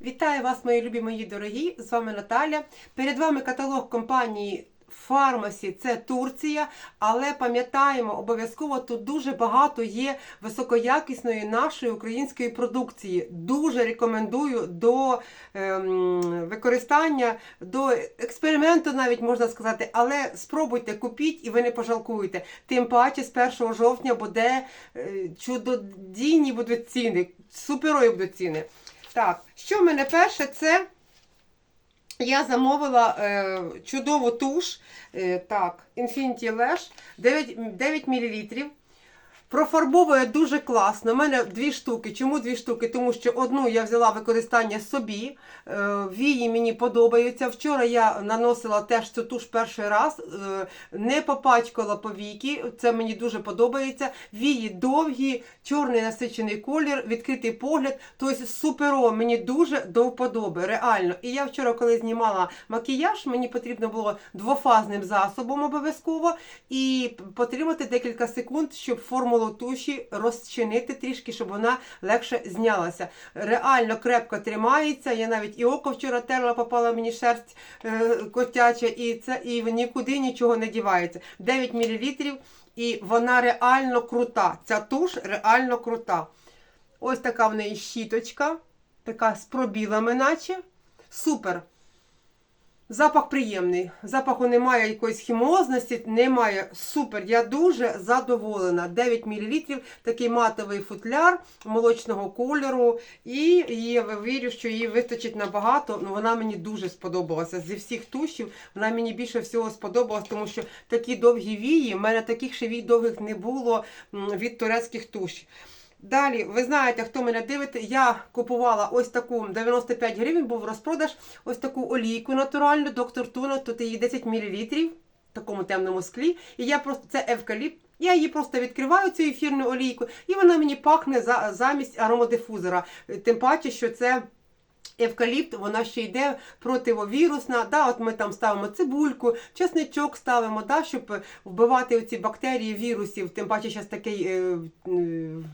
Вітаю вас, мої любі мої дорогі! З вами Наталя. Перед вами каталог компанії Фармасі, це Турція, але пам'ятаємо, обов'язково тут дуже багато є високоякісної нашої української продукції. Дуже рекомендую до ем, використання, до експерименту, навіть можна сказати, але спробуйте, купіть і ви не пожалкуєте. Тим паче з 1 жовтня буде е, чудодійні будуть ціни, суперові будуть ціни. Так, що в мене перше, це я замовила е, чудову туш. Е, так, Infinity Lash 9, 9 мл. Профарбовує дуже класно. У мене дві штуки. Чому дві штуки? Тому що одну я взяла використання собі. Е, Вії мені подобаються. Вчора я наносила теж цю туш перший раз, е, не попачкала повіки. Це мені дуже подобається. Вії довгі, чорний насичений колір, відкритий погляд. Тобто суперо, мені дуже до вподоби, реально. І я вчора, коли знімала макіяж, мені потрібно було двофазним засобом обов'язково і потримати декілька секунд, щоб формулу розчинити трішки, щоб вона легше знялася. Реально крепко тримається. Я навіть і око вчора терла, попала мені шерсть е, котяча, і це і нікуди нічого не дівається. 9 мл, і вона реально крута. Ця туш реально крута. Ось така в неї щіточка, така з пробілами, наче. Супер. Запах приємний. Запаху немає якоїсь хімозності, немає. Супер. Я дуже задоволена. 9 мл, такий матовий футляр молочного кольору. І я вірю, що її вистачить набагато. Ну, вона мені дуже сподобалася. Зі всіх тушів вона мені більше всього сподобалась, тому що такі довгі вії, в мене таких ще вій довгих не було від турецьких тушів. Далі, ви знаєте, хто мене дивить, я купувала ось таку 95 гривень, був розпродаж, ось таку олійку натуральну, доктор Туно, тут її 10 мл в такому темному склі. І я просто це евкаліпт. Я її просто відкриваю цю ефірну олійку, і вона мені пахне за, замість аромадифузора. Тим паче, що це. Евкаліпт, вона ще йде противовірусна. Да, от Ми там ставимо цибульку, чесничок ставимо, да, щоб вбивати оці бактерії вірусів. Тим паче зараз такий е, е,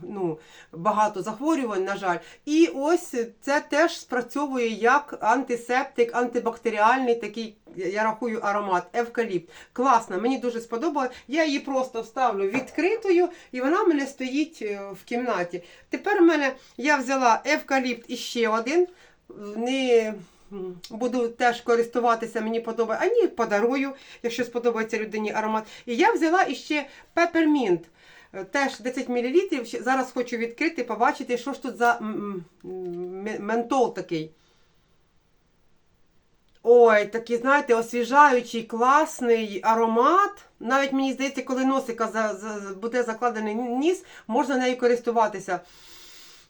ну, багато захворювань, на жаль. І ось це теж спрацьовує як антисептик, антибактеріальний такий. Я рахую аромат евкаліпт. Класно, мені дуже сподобалось. Я її просто вставлю відкритою, і вона в мене стоїть е, в кімнаті. Тепер в мене я взяла евкаліпт іще один. Не буду теж користуватися, мені подобається. А ні, подарую, якщо сподобається людині аромат. І я взяла іще пепермінт. Е, Теж 10 мл. Зараз хочу відкрити, побачити, що ж тут за ментол такий. Ой, такий, знаєте, освіжаючий, класний аромат. Навіть мені здається, коли носика буде закладений ніс, можна нею користуватися.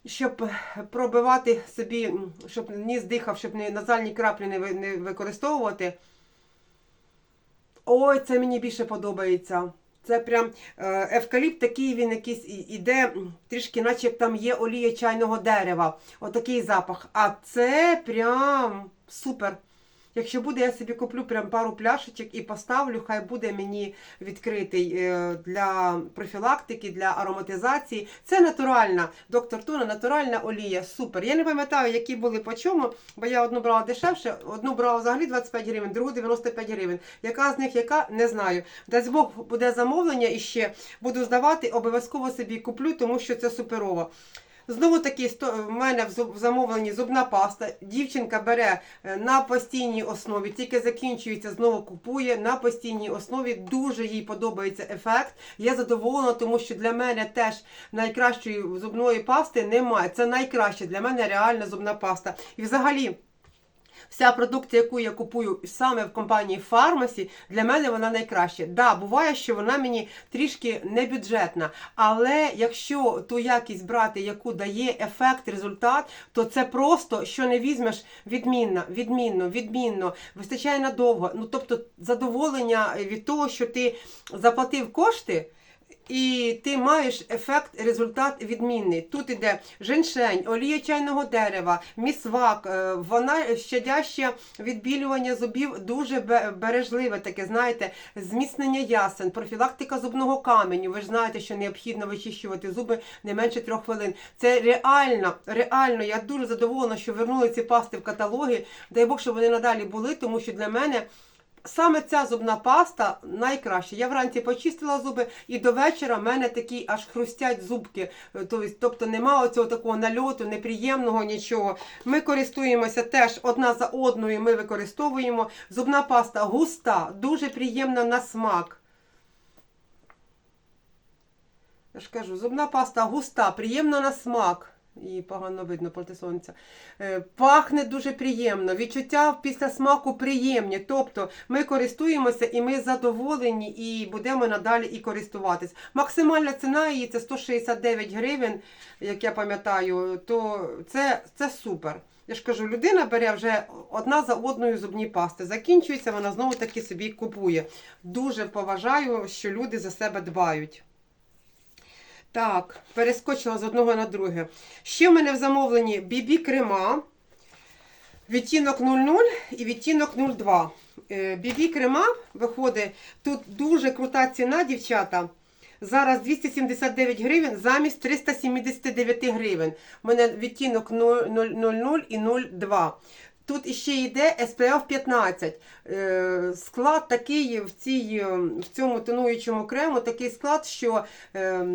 Щоб пробивати собі, щоб ніс дихав, щоб не назальні краплі не, не використовувати. Ой, це мені більше подобається. Це прям е, евкаліпт такий, він якийсь іде трішки, наче там є олія чайного дерева. Отакий запах. А це прям супер. Якщо буде, я собі куплю прям пару пляшечок і поставлю, хай буде мені відкритий е, для профілактики, для ароматизації. Це натуральна, доктор Туна, натуральна олія. Супер. Я не пам'ятаю, які були по чому, бо я одну брала дешевше, одну брала взагалі 25 гривень, другу 95 гривень. Яка з них яка, не знаю. Дасть Бог буде замовлення і ще буду здавати, обов'язково собі куплю, тому що це суперово. Знову таки, сто- в мене в замовленні зубна паста. Дівчинка бере е, на постійній основі, тільки закінчується, знову купує на постійній основі. Дуже їй подобається ефект. Я задоволена, тому що для мене теж найкращої зубної пасти немає. Це найкраще для мене реальна зубна паста. І взагалі. Вся продукція, яку я купую саме в компанії Фармасі, для мене вона найкраща. Да, буває, що вона мені трішки не бюджетна, але якщо ту якість брати, яку дає ефект, результат, то це просто що не візьмеш відмінно, відмінно, відмінно, вистачає надовго. Ну тобто задоволення від того, що ти заплатив кошти. І ти маєш ефект, результат відмінний. Тут іде женьшень, олія чайного дерева, місвак, е, вона щадяще відбілювання зубів дуже бережливе, таке, знаєте, зміцнення ясен, профілактика зубного каменю. Ви ж знаєте, що необхідно вичищувати зуби не менше трьох хвилин. Це реально, реально. Я дуже задоволена, що вернули ці пасти в каталоги. Дай Бог, щоб вони надалі були, тому що для мене. Саме ця зубна паста найкраща. Я вранці почистила зуби, і до вечора в мене такі аж хрустять зубки. Е, Тобто, тобто нема оцього такого нальоту, неприємного нічого. Ми користуємося теж одна за одною. Ми використовуємо. Зубна паста густа, дуже приємна на смак. Я ж кажу, зубна паста густа, приємна на смак. Її погано видно проти сонця. Е, Пахне дуже приємно. Відчуття після смаку приємні. Тобто ми користуємося і ми задоволені, і будемо надалі і користуватись. Максимальна ціна її це 169 гривень, як я пам'ятаю, то це, це супер. Я ж кажу, людина бере вже одна за одною зубні пасти. Закінчується, вона знову таки собі купує. Дуже поважаю, що люди за себе дбають. Так, перескочила з одного на друге. Ще в мене в замовленні BB крема. Відтінок 00 і відтінок 02. BB крема виходить. Тут дуже крута ціна, дівчата. Зараз 279 гривень замість 379 гривень. У мене відтінок 00 і 02. Тут іще йде SPF 15. Е, Склад такий в, цій, е, в цьому тонуючому крему, такий склад, що е,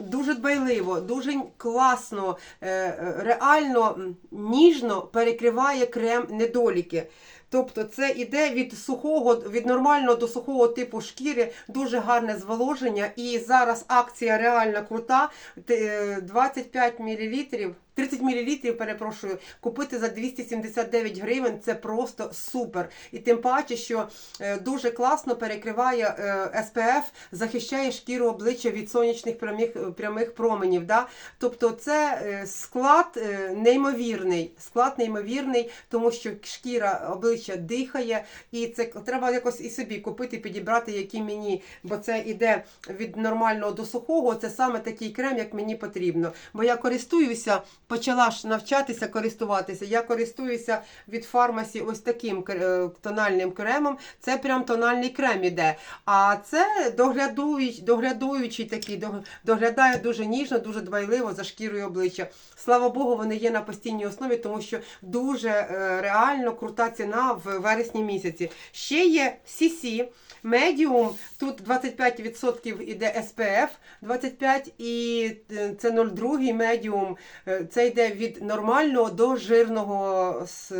дуже дбайливо, дуже класно, е, реально ніжно перекриває крем недоліки. Тобто це іде від сухого, від нормального до сухого типу шкіри, дуже гарне зволоження. І зараз акція реально крута. Е, 25 мл, 30 мл, перепрошую, купити за 279 гривень це просто супер. І тим паче, що е, дуже класно перекриває е, SPF, захищає шкіру обличчя від сонячних прямих, прямих променів. Да? Тобто це е, склад е, неймовірний, склад неймовірний, тому що шкіра обличчя дихає, і це треба якось і собі купити, підібрати, які мені, бо це іде від нормального до сухого. Це саме такий крем, як мені потрібно. Бо я користуюся, почала ж навчатися користуватися. Я користуюся від фармасі ось таким е, тональним кремом. Це прям тональний крем іде. А це доглядуючий, доглядуючий такий, доглядає дуже ніжно, дуже дбайливо за шкірою обличчя. Слава Богу, вони є на постійній основі, тому що дуже е, реально крута ціна в вересні місяці. Ще є CC, Medium, тут 25% іде SPF, 25 і е, це 0,2 Medium, е, це йде від нормального до жирного с-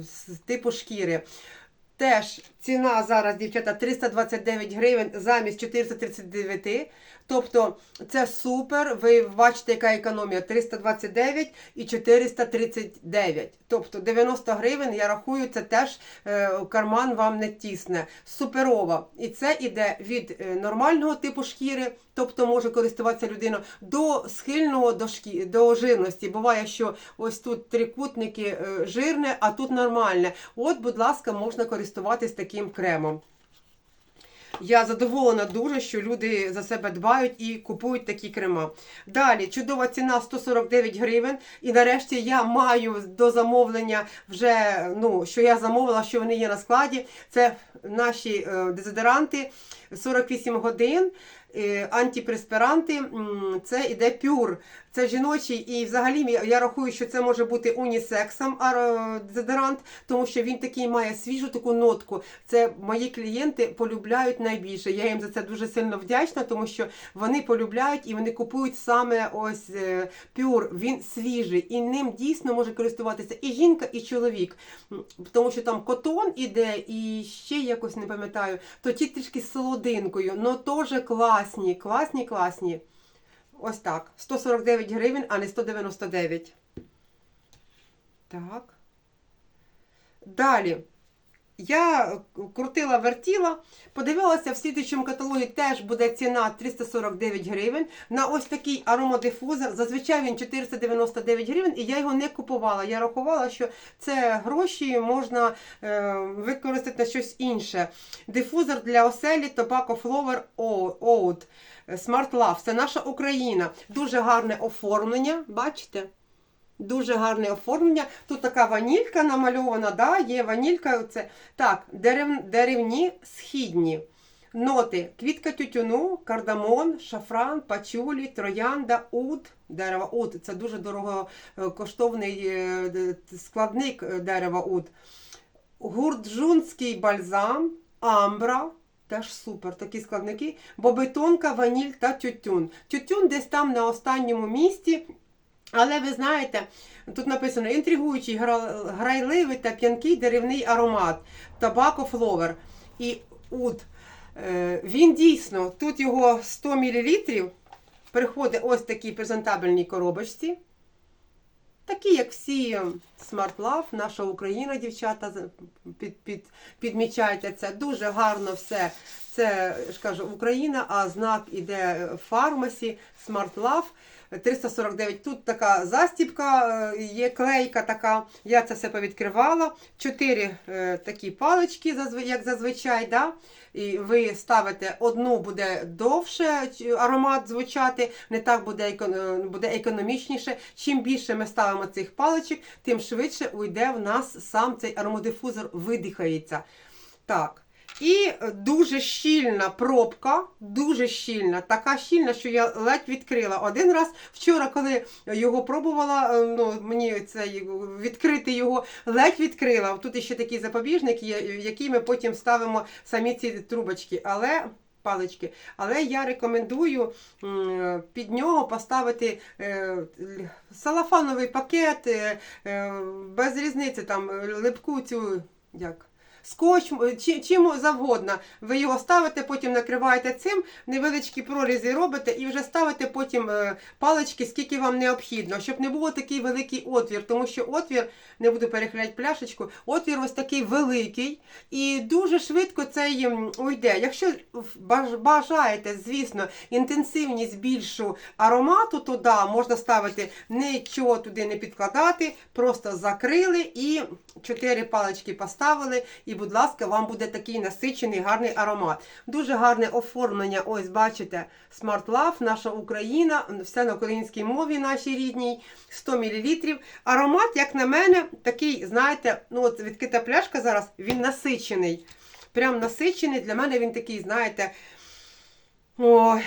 с- типу шкіри. Теж ціна зараз, дівчата, 329 гривень замість 439. Тобто це супер. Ви бачите, яка економія 329 і 439. Тобто 90 гривень, я рахую, це теж е, карман вам не тісне. Суперова. І це іде від е, нормального типу шкіри, тобто може користуватися людина, до схильного до, шкі... до жирності. Буває, що ось тут трикутники е, жирне, а тут нормальне. От, будь ласка, можна користуватись таким кремом. Я задоволена дуже, що люди за себе дбають і купують такі крема. Далі чудова ціна 149 гривень. І нарешті я маю до замовлення вже, ну, що я замовила, що вони є на складі. Це наші е, дезодоранти 48 годин. Е, Антипреспіранти, це іде пюр. Це жіночий, і взагалі я рахую, що це може бути унісексом а, дезодорант, тому що він такий має свіжу таку нотку. Це мої клієнти полюбляють найбільше. Я їм за це дуже сильно вдячна, тому що вони полюбляють і вони купують саме ось е, пюр. Він свіжий і ним дійсно може користуватися і жінка, і чоловік. Тому що там котон іде, і ще якось не пам'ятаю, то ті трішки з солодинкою, але теж класні, класні, класні. Ось так. 149 гривень, а не 199. Так. Далі. Я крутила, вертіла, подивилася, в слідчому каталогі теж буде ціна 349 гривень. На ось такий аромадифузор. Зазвичай він 499 гривень, і я його не купувала. Я рахувала, що це гроші можна е, використати на щось інше. Дифузор для оселі Tobacco Flower Oud. Smart Love. Це наша Україна. Дуже гарне оформлення. Бачите? Дуже гарне оформлення. Тут така ванілька намальована, да, є ванілька. Це. Так, дерев, деревні східні. Ноти: квітка тютюну, кардамон, шафран, пачулі, троянда, уд. Дерево уд. Це дуже дорогокоштовний е, складник е, дерева уд. Гурджунський бальзам, амбра. Теж супер, такі складники. Бобетонка, ваніль та тютюн. Тютюн десь там на останньому місці. Але ви знаєте, тут написано інтригуючий, грайливий та п'янкий деревний аромат Flower. І уд. Е, Він дійсно, тут його 100 мл, приходить ось такій презентабельній коробочці. Такі, як всі Smart Love, наша Україна, дівчата, під, під, підмічайте це. Дуже гарно все. Це ж Україна, а знак іде фармасі, Smart Love. 349. Тут така застіпка, е, є клейка така. Я це все повідкривала. Чотири е, такі палички, як зазвичай. Да? І ви ставите одну, буде довше аромат звучати, не так буде, буде економічніше. Чим більше ми ставимо цих паличок, тим швидше уйде в нас сам цей аромадифузор, видихається. Так. І дуже щільна пробка, дуже щільна, така щільна, що я ледь відкрила. Один раз вчора, коли його пробувала, е, ну мені цей відкрити його, ледь відкрила. Тут ще такий запобіжник який ми потім ставимо самі ці трубочки. Але палички. Але я рекомендую під нього поставити е, салафановий пакет, е, без різниці там липку цю як. Скотч, чи- чим завгодно. Ви його ставите, потім накриваєте цим, невеличкі прорізи робите і вже ставите потім е, палички, скільки вам необхідно, щоб не було такий великий отвір, тому що отвір, не буду перехиляти пляшечку, отвір ось такий великий і дуже швидко цей м, уйде. Якщо бажаєте, звісно, інтенсивність більшу аромату, то да, можна ставити нічого туди не підкладати, просто закрили і чотири палички поставили. І, будь ласка, вам буде такий насичений гарний аромат. Дуже гарне оформлення. Ось бачите, Smart Love, наша Україна, все на українській мові нашій рідній, 100 мл. Аромат, як на мене, такий, знаєте, ну от відкрита пляшка зараз, він насичений. Прям насичений. Для мене він такий, знаєте, ой,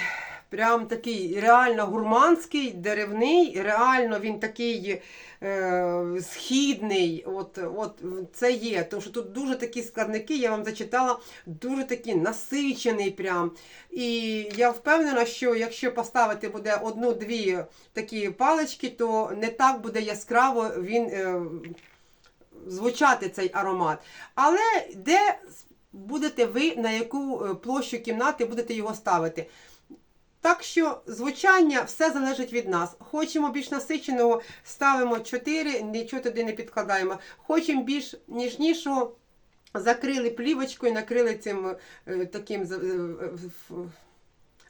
прям такий реально гурманський, деревний, реально він такий е, східний. От, от це є. Тому що тут дуже такі складники, я вам зачитала, дуже такий насичений прям. І я впевнена, що якщо поставити буде одну-дві такі палички, то не так буде яскраво він. Е, звучати цей аромат. Але де будете ви, на яку е, площу кімнати будете його ставити? Так що звучання все залежить від нас. Хочемо більш насиченого, ставимо 4, нічого туди не підкладаємо. Хочемо більш ніжнішого, закрили плівочкою, накрили цим е, таким. е,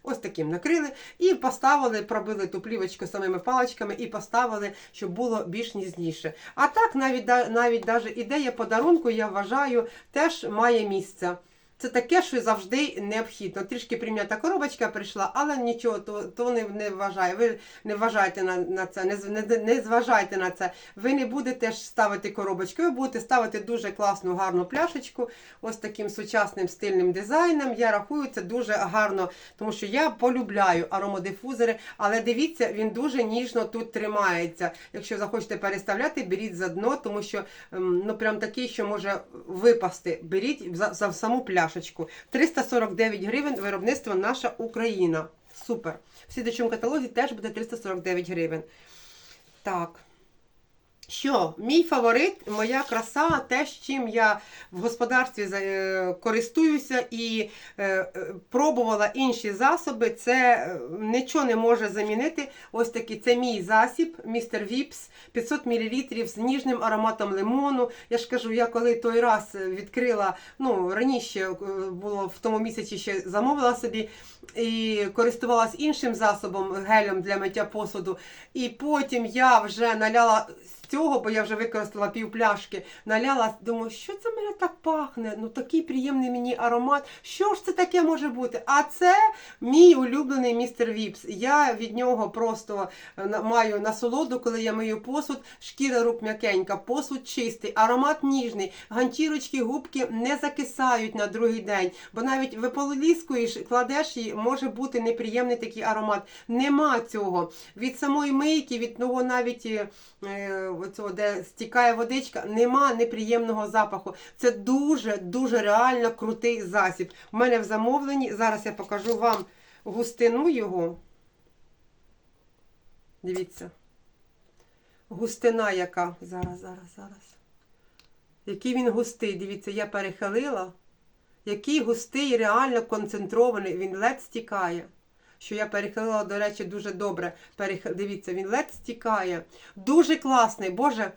Ось таким накрили і поставили, пробили ту плівочку самими паличками і поставили, щоб було більш ніжніше. А так, навіть навіть даже ідея подарунку, я вважаю, теж має місце. Це таке, що завжди необхідно. Трішки прим'ята коробочка прийшла, але нічого, то, то не, не вважає. Ви не вважайте на, на це, не, не, не зважайте на це. Ви не будете ж ставити коробочку, ви будете ставити дуже класну, гарну пляшечку, ось таким сучасним стильним дизайном. Я рахую, це дуже гарно, тому що я полюбляю аромадифузори, але дивіться, він дуже ніжно тут тримається. Якщо захочете переставляти, беріть за дно, тому що ем, ну прям такий, що може випасти. Беріть за, за саму пляшечку. 349 гривень виробництво наша Україна. Супер. В слідчому каталозі теж буде 349 гривень. Так. Що мій фаворит, моя краса, те, з чим я в господарстві е, користуюся і е, е, пробувала інші засоби, це нічого не може замінити. Ось такий це мій засіб, містер Віпс, 500 мл з ніжним ароматом лимону. Я ж кажу, я коли той раз відкрила, ну раніше було в тому місяці ще замовила собі і користувалась іншим засобом, гелем для миття посуду. І потім я вже наляла цього, бо я вже використала пів пляшки, наляла, думаю, що це мене так пахне? Ну такий приємний мені аромат. Що ж це таке може бути? А це мій улюблений містер Віпс. Я від нього просто е, маю насолоду, коли я мию посуд, шкіра рук м'якенька, посуд чистий, аромат ніжний, ганчірочки, губки не закисають на другий день, бо навіть виполіскуєш, кладеш її, може бути неприємний такий аромат. Нема цього. Від самої мийки, від того навіть е, е, оцього, де стікає водичка, нема неприємного запаху. Це дуже дуже реально крутий засіб. У мене в замовленні. Зараз я покажу вам густину його. Дивіться. Густина яка. Зараз, зараз, зараз. Який він густий. Дивіться, я перехилила. Який густий, реально концентрований, він ледь стікає. Що я перехилила, до речі, дуже добре. Перех... Дивіться, він ледь стікає. Дуже класний, Боже.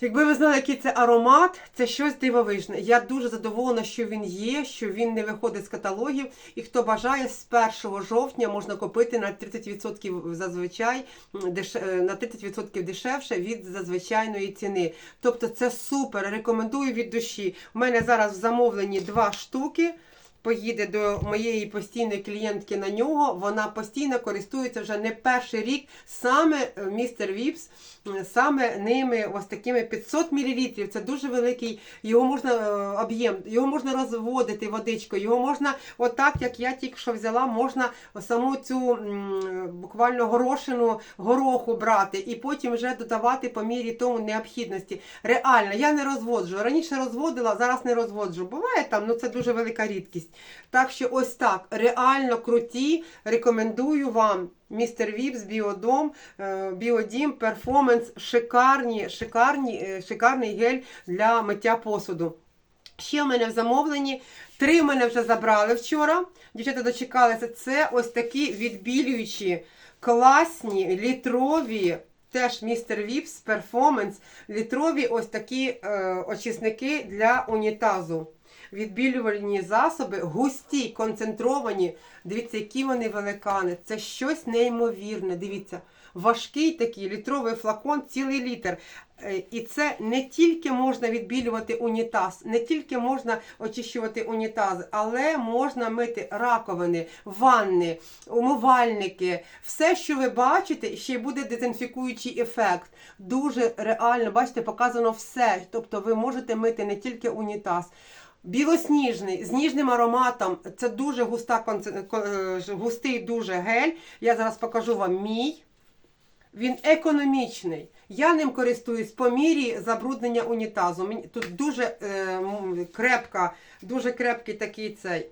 Якби ви знали, який це аромат, це щось дивовижне. Я дуже задоволена, що він є, що він не виходить з каталогів. І хто бажає, з 1 жовтня можна купити на 30% зазвичай е, на 30% дешевше від зазвичайної ціни. Тобто це супер. Рекомендую від душі. У мене зараз в замовленні два штуки. Поїде до моєї постійної клієнтки на нього. Вона постійно користується вже не перший рік саме е, містер Віпс, саме ними ось такими 500 мл. Це дуже великий, його можна е, об'єм, його можна розводити водичкою, його можна, отак, як я тільки що взяла, можна саму цю буквально горошину гороху брати і потім вже додавати по мірі тому необхідності. Реально, я не розводжу. Раніше розводила, зараз не розводжу. Буває там, ну це дуже велика рідкість. Так що ось так, реально круті. Рекомендую вам. Містер Віпс, Біодом, е, Біодім, Перформанс, шикарні, шикарні, е, шикарний гель для миття посуду. Ще в мене в замовленні. Три в мене вже забрали вчора. Дівчата дочекалися. Це ось такі відбілюючі, класні, літрові. Теж містер Віпс Перформанс. Літрові ось такі е, очисники для унітазу. Відбілювальні засоби, густі, концентровані. Дивіться, які вони великани. Це щось неймовірне. Дивіться, важкий такий літровий флакон, цілий літр. Е, І це не тільки можна відбілювати унітаз, не тільки можна очищувати унітази, але можна мити раковини, ванни, умивальники. Все, що ви бачите, ще й буде дезінфікуючий ефект. Дуже реально, бачите, показано все. Тобто ви можете мити не тільки унітаз. Білосніжний, з ніжним ароматом. Це дуже густа, е, густий дуже гель. Я зараз покажу вам мій. Він економічний. Я ним користуюсь по мірі забруднення унітазу. Тут дуже е, крепка, дуже крепкий такий цей.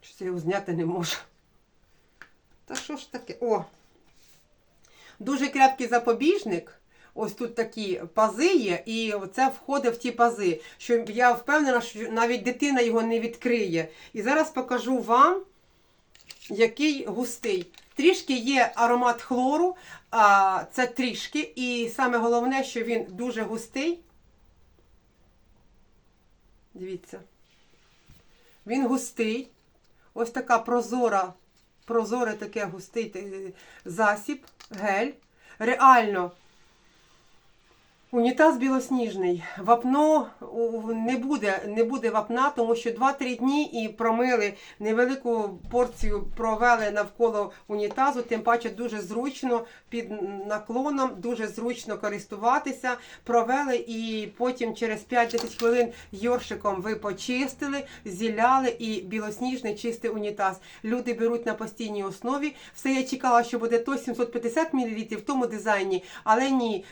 Щось я його зняти не можу. Та що ж таке? О! Дуже крепкий запобіжник. Ось тут такі пази є, і це входить в ті пази. Що я впевнена, що навіть дитина його не відкриє. І зараз покажу вам, який густий. Трішки є аромат хлору, а це трішки. І саме головне, що він дуже густий. Дивіться. Він густий. Ось така прозора, прозоре таке густий е, засіб, гель. Реально. Унітаз білосніжний. Вапно не буде, не буде вапна, тому що 2-3 дні і промили невелику порцію, провели навколо унітазу. Тим паче дуже зручно під наклоном, дуже зручно користуватися. Провели і потім через 5-10 хвилин йоршиком ви почистили, зіляли і білосніжний чистий унітаз. Люди беруть на постійній основі. Все я чекала, що буде то 750 мл в тому дизайні, але ні.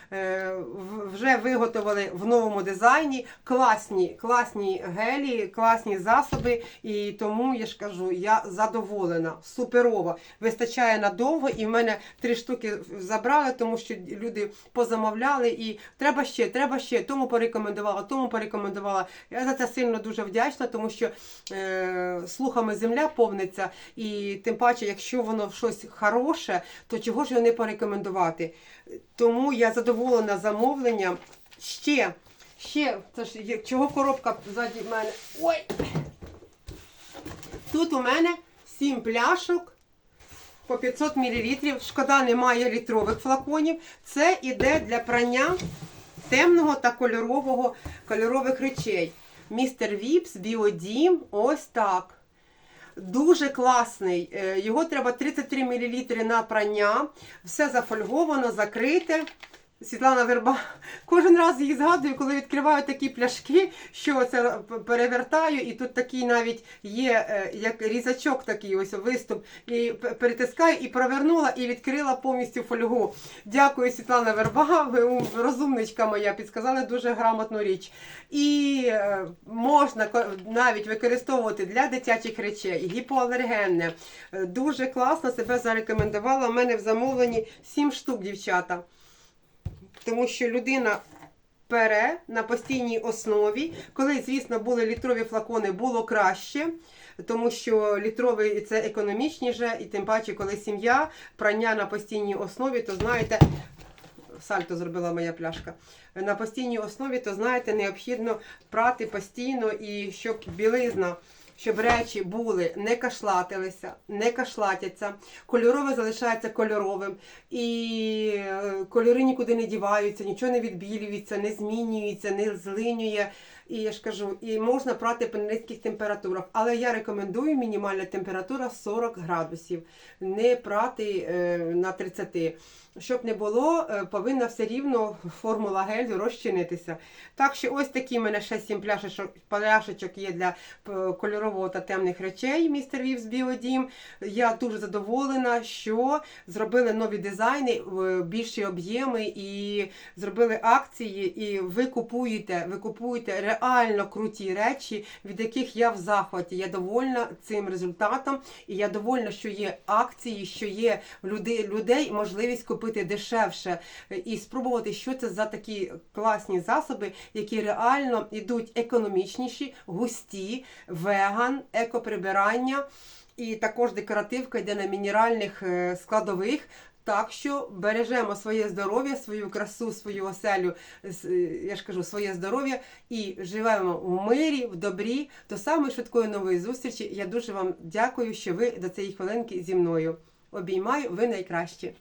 Вже виготовили в новому дизайні класні, класні гелі, класні засоби. І тому я ж кажу, я задоволена, суперово. Вистачає надовго, і в мене три штуки забрали, тому що люди позамовляли. І треба ще, треба ще. Тому порекомендувала, тому порекомендувала. Я за це сильно дуже вдячна, тому що е, слухами земля повниться. І тим паче, якщо воно щось хороше, то чого ж його не порекомендувати? Тому я задоволена замовленням. Ще, ще, це ж чого коробка ззаді мене. Ой! Тут у мене 7 пляшок по 500 мл. Шкода, немає літрових флаконів. Це іде для прання темного та кольорового кольорових речей. Містер Віпс, Біодім, ось так. Дуже класний. Е, Його треба 33 мл на прання. Все зафольговано, закрите. Світлана Верба. Кожен раз її згадую, коли відкриваю такі пляшки, що це перевертаю, і тут такий навіть є е, як різачок такий ось виступ. І перетискаю і провернула і відкрила повністю фольгу. Дякую, Світлана Верба. Ви розумничка моя, підсказали дуже грамотну річ. І е, можна навіть використовувати для дитячих речей, гіпоалергенне. Е, Дуже класно себе зарекомендувала. У мене в замовленні 7 штук, дівчата. Тому що людина пере на постійній основі. Коли, звісно, були літрові флакони, було краще. Тому що літровий це економічніше, і тим паче, коли сім'я, прання на постійній основі, то знаєте, сальто зробила моя пляшка. На постійній основі, то знаєте, необхідно прати постійно і щоб білизна. Щоб речі були, не кашлатилися, не кашлатяться, кольорове залишається кольоровим, і е, кольори нікуди не діваються, нічого не відбілюється, не змінюється, не злинює. І я ж кажу, і можна прати при низьких температурах. Але я рекомендую мінімальна температура 40 градусів, не прати е, на 30. Щоб не було, е, повинна все рівно формула гелю розчинитися. Так що ось такі в мене ще 7 пляшечок, пляшечок є для е, кольорового та темних речей, містер Вівс Біодім. Я дуже задоволена, що зробили нові дизайни, більші об'єми і зробили акції. І ви купуєте, ви купуєте реально круті речі, від яких я в захваті. Я довольна цим результатом, і я довольна, що є акції, що є в людей, можливість купити дешевше е, і спробувати, що це за такі класні засоби, які реально йдуть економічніші, густі, веган, екоприбирання. І також декоративка йде на мінеральних е, складових. Так що бережемо своє здоров'я, свою красу, свою оселю, е, я ж кажу, своє здоров'я і живемо в мирі, в добрі. До самої швидкої нової зустрічі. Я дуже вам дякую, що ви до цієї хвилинки зі мною. Обіймаю, ви найкращі.